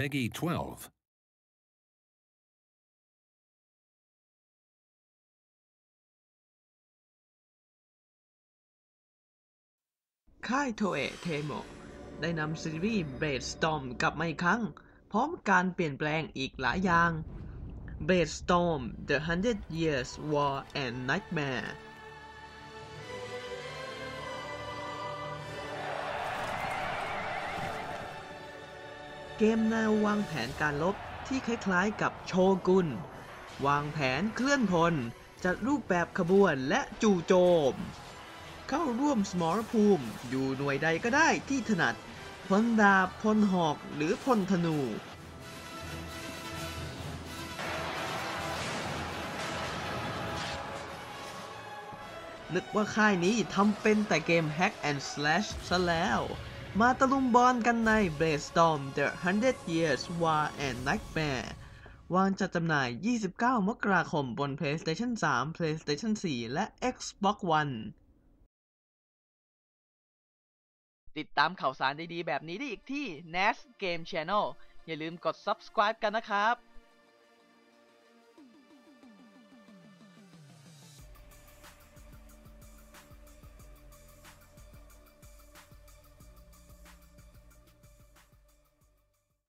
Peggy 12. ค่ายโทเอะเทโมได้นำซีรีส์ Blade Storm กลับมาอีกครั้ง พร้อมการเปลี่ยนแปลงอีกหลายอย่าง Blade Storm The Hundred Years War and Nightmare เกมแนววางแผนการลบที่คล้ายๆกับโชกุน วางแผนเคลื่อนพล จัดรูปแบบขบวนและจู่โจม เข้าร่วมสมรภูมิอยู่หน่วยใดก็ได้ที่ถนัดพลดาบพลหอกหรือพลธนูนึกว่าค่ายนี้ทำเป็นแต่เกม Hack and Slash ซะแล้ว มาตะลุมบอลกันใน Blade Storm The Hundred Years War and Nightmare วางจัดจำหน่าย 29 มกราคมบน PlayStation 3 PlayStation 4 และ Xbox One ติดตามข่าวสารดีๆ แบบนี้ได้อีกที่ NAS Game Channel อย่าลืมกด subscribe กันนะครับ